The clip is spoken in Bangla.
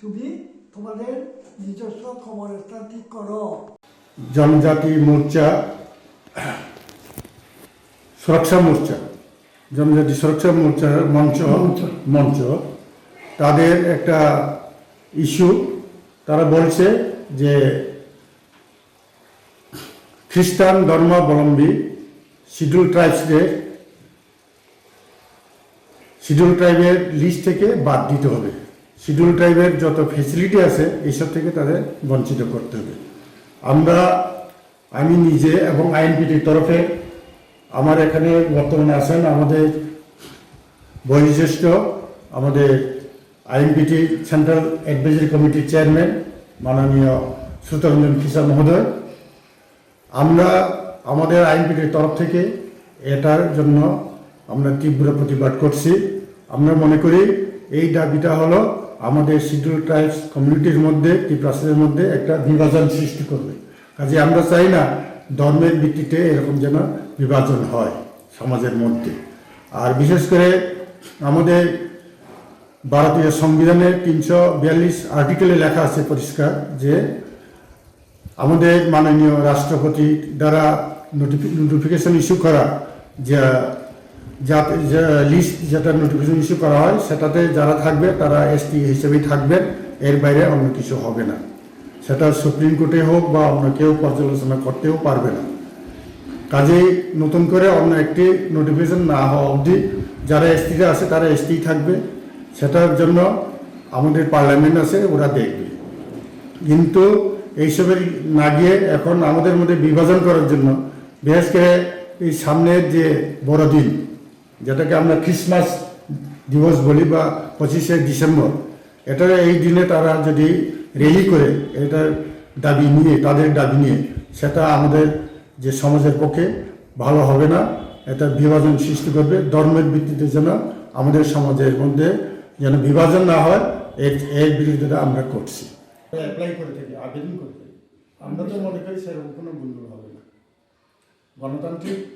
তুমি তোমাদের নিজস্ব খবরস্থান ঠিক করো। জনজাতি মোর্চা সুরক্ষা মোর্চা জনজাতি সুরক্ষা মোর্চা মঞ্চ। মঞ্চ তাদের একটা ইস্যু তারা বলছে যে খ্রিস্টান ধর্মাবলম্বী শিডিউল ট্রাইবসদের শিডিউল ট্রাইবের লিস্ট থেকে বাদ দিতে হবে। শিডিউল ট্রাইবের যত ফেসিলিটি আছে, এইসব থেকে তাদের বঞ্চিত করতে হবে। আমরা, আমি নিজে এবং আইনপিটির তরফে আমার এখানে বর্তমানে আছেন আমাদের বয়োজ্যেষ্ঠ, আমাদের আইনপিটি সেন্ট্রাল অ্যাডভাইজারি কমিটির চেয়ারম্যান মাননীয় সুতরঞ্জন কিষান মহোদয়। আমরা, আমাদের আইনপিটির তরফ থেকে এটার জন্য আমরা তীব্র প্রতিবাদ করছি। আমরা মনে করি এই দাবিটা হলো আমাদের শিডিউল ট্রাইবস কমিউনিটির মধ্যে ত্রিপ্রাসের মধ্যে একটা বিভাজন সৃষ্টি করবে। কাজে আমরা চাই না ধর্মের ভিত্তিতে এরকম যেন বিভাজন হয় সমাজের মধ্যে। আর বিশেষ করে আমাদের ভারতীয় সংবিধানের তিনশো বিয়াল্লিশ আর্টিকেলে লেখা আছে পরিষ্কার যে আমাদের মাননীয় রাষ্ট্রপতি দ্বারা নোটিফিকেশন ইস্যু করা যা যাতে লিস্ট যেটা নোটিফিকেশন ইস্যু করা হয়, সেটাতে যারা থাকবে, তারা এসটি হিসেবেই থাকবেন এর বাইরে অন্য কিছু হবে না। সেটা সুপ্রিম কোর্টে হোক বা অন্য কেউ পর্যালোচনা করতেও পারবে না। কাজেই নতুন করে অন্য একটি নোটিফিকেশন না হওয়া অবধি যারা এসটিতে আছে, তারা এসটি থাকবে। সেটার জন্য আমাদের পার্লামেন্ট আছে, ওরা দেখবে। কিন্তু এইসবের না গিয়ে এখন আমাদের মধ্যে বিভাজন করার জন্য বিশেষ করে এই সামনের যে বড়দিন যেটাকে আমরা ক্রিসমাস দিবস বলি বা পঁচিশে ডিসেম্বর এটা এই দিনে তারা যদি রেলি করে, এটার দাবি নিয়ে, তাদের দাবি নিয়ে, সেটা আমাদের যে সমাজের পক্ষে ভালো হবে না, এটা বিভাজন সৃষ্টি করবে। ধর্মের ভিত্তিতে যেন আমাদের সমাজের মধ্যে যেন বিভাজন না হয়, এর এর বিরুদ্ধে আমরা করছি। অ্যাপ্লাই করে থাকি, আবেদন করে থাকি। আমরা তো মনে করি সেরকম কোনো ভুল হবে না। গণতান্ত্রিক